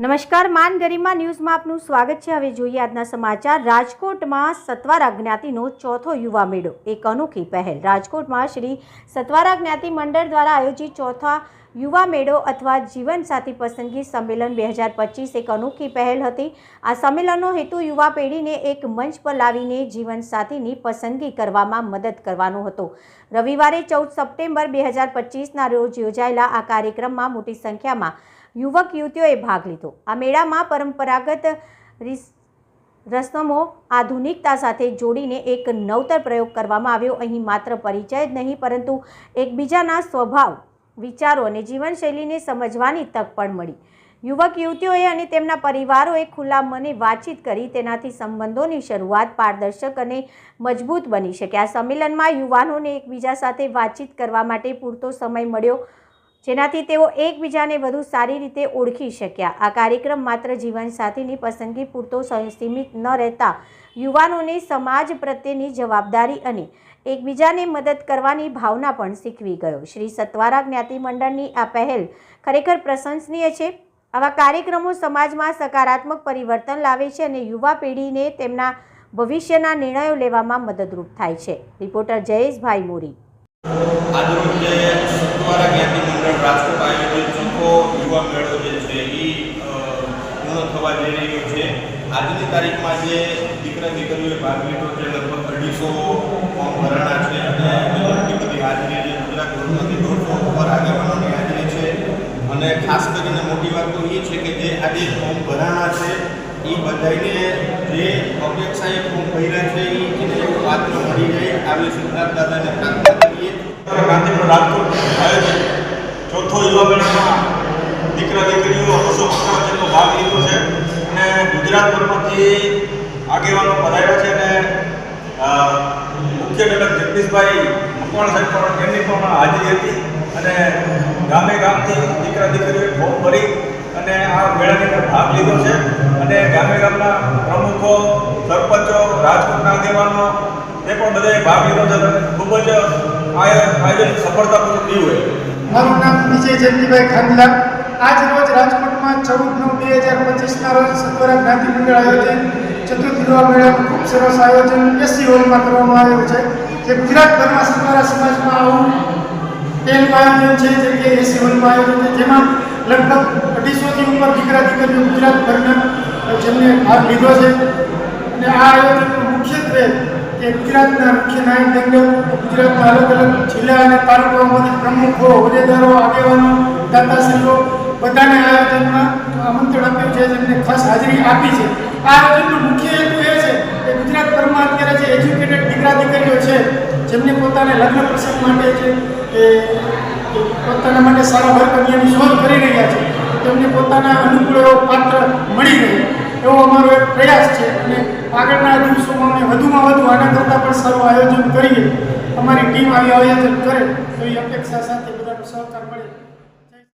નમસ્કાર, માન ગરિમા ન્યૂઝમાં આપનું સ્વાગત છે. હવે જોઈએ આજના સમાચાર. રાજકોટમાં સત્વારા જ્ઞાતિનો ચોથો યુવા મેળો. એક અનોખી પહેલ. રાજકોટમાં શ્રી સત્વારા જ્ઞાતિ મંડળ દ્વારા આયોજિત ચોથા યુવા મેળો અથવા જીવનસાથી પસંદગી સંમેલન બે હજાર પચીસ એક અનોખી પહેલ હતી. આ સંમેલનનો હેતુ યુવા પેઢીને એક મંચ પર લાવીને જીવનસાથીની પસંદગી કરવામાં મદદ કરવાનો હતો. રવિવારે ચૌદ સપ્ટેમ્બર બે હજાર પચીસના રોજ યોજાયેલા આ કાર્યક્રમમાં મોટી સંખ્યામાં યુવક યુવતીઓએ ભાગ લીધો. આ મેળામાં પરંપરાગત રીસ, રસમો આધુનિકતા સાથે જોડીને એક નવતર પ્રયોગ કરવામાં આવ્યો. અહીં માત્ર પરિચય જ નહીં, પરંતુ એકબીજાના સ્વભાવ વિચારો અને જીવનશૈલીને સમજવાની તક પણ મળી. યુવક, યુવતીઓએ અને તેમના પરિવારોએ ખુલ્લા મને વાતચીત કરી તેનાથી સંબંધોની શરૂઆત પારદર્શક અને મજબૂત બની શકે. આ સંમેલનમાં યુવાનોને એકબીજા સાથે વાતચીત કરવા માટે પૂરતો સમય મળ્યો. જેનાથી તેઓ એકબીજાને વધુ સારી રીતે ઓળખી શક્યા. આ કાર્યક્રમ માત્ર જીવનસાથીની પસંદગી પૂરતો સીમિત ન રહેતા યુવાનોને સમાજ પ્રત્યેની જવાબદારી અને એકબીજાને મદદ કરવાની ભાવના પણ શીખવી ગયો. શ્રી સત્વારા જ્ઞાતિ મંડળની આ પહેલ ખરેખર પ્રશંસનીય છે. આવા કાર્યક્રમો સમાજમાં સકારાત્મક પરિવર્તન લાવે છે અને યુવા પેઢીને તેમના ભવિષ્યના નિર્ણયો લેવામાં મદદરૂપ થાય છે. રિપોર્ટર જયેશભાઈ મોરી આજરોજ જે સત્વારા જ્ઞાતિ મંડળ રાજકોટ આયોજિત ચોથો યુવા મેળો જે છે એ થવા રહ્યો છે. આજની તારીખમાં જે દીકરા દીકરીઓએ ભાગ લીધો છે, લગભગ અઢીસો ફોર્મ ભરાણા છે અને એટલી બધી હાજરી છે. ગુજરાત ગવર્મેન્ટની દોઢસો ઉપર છે. અને ખાસ કરીને મોટી વાત તો એ છે કે જે આજે ફોર્મ ભરાણા છે એ બધાને જે અપેક્ષાએ ફોર્મ ભર્યા છે એને પાત્ર મળી જાય આવી સિદ્ધાર્થ દાદાને પ્રાર્થના કરીએ. ગાંધીનો રાજકોટ આયોજન. ચોથો યુવા મેળામાં દીકરા દીકરીઓ બસો ભાગ લીધો છે અને ગુજરાતભરમાંથી આગેવાનો પધાર્યા છે અને મુખ્ય ડલક જગદીશભાઈ મકવાણ સાહેબ પણ એમની પણ હાજરી હતી અને ગામે ગામથી દીકરા દીકરીઓએ ફોર્મ ભરી અને આ મેળાની અંદર ભાગ લીધો છે. અને ગામે ગામના પ્રમુખો, સરપંચો, રાજકોટના આગેવાનો એ પણ બધાએ ભાગ લીધો છે. ખૂબ જ આયોજન સફળતાપૂર્વક થયું હોય. મારું નામ વિજય જયંતિભાઈ ખાંડલા. આજ રોજ નવ, બે હજાર પચીસના રોજ સત્વરા જ્ઞાતિ મંડળ આયોજન, ચતુર્થ યુવા મેળાનું ખૂબ સરસ આયોજન એસી હોલમાં કરવામાં આવ્યું છે. જે ગુજરાતભરમાં સત્વરા સમાજમાં આવું પહેલું આયોજન જે કે એસી હોલમાં આયોજન છે. જેમાં લગભગ અઢીસોથી ઉપર દીકરા દીકરીઓ ગુજરાતભરના જેમને ભાગ લીધો છે. અને આ આયોજનનું મુખ્યત્વે કે ગુજરાતના મુખ્ય નાયક દંડો ગુજરાતના અલગ અલગ જિલ્લા અને તાલુકાઓમાંથી પ્રમુખો, હોદ્દેદારો, આગેવાનો, દાતાશ્રીઓ બધાને આયોજનમાં આમંત્રણ આપ્યું છે, જેમને ખાસ હાજરી આપી છે. આ આયોજનનો મુખ્ય હેતુ એ છે કે ગુજરાતભરમાં અત્યારે જે એજ્યુકેટેડ દીકરા દીકરીઓ છે, જેમને પોતાને લગ્ન પ્રસંગ માટે છે એ પોતાના માટે સારા વર્ગ કન્યાની શોધ કરી રહ્યા છે, તેમને પોતાના અનુકૂળ એવો પાત્ર મળી રહે. એવો અમારો એક પ્રયાસ છે અને આગળના દિવસોમાં અમે વધુમાં વધુ આના કરતાં પણ સારું આયોજન કરીએ. અમારી ટીમ આવી આયોજન કરે, તો એ અપેક્ષા સાથે બધાનો સહકાર મળે.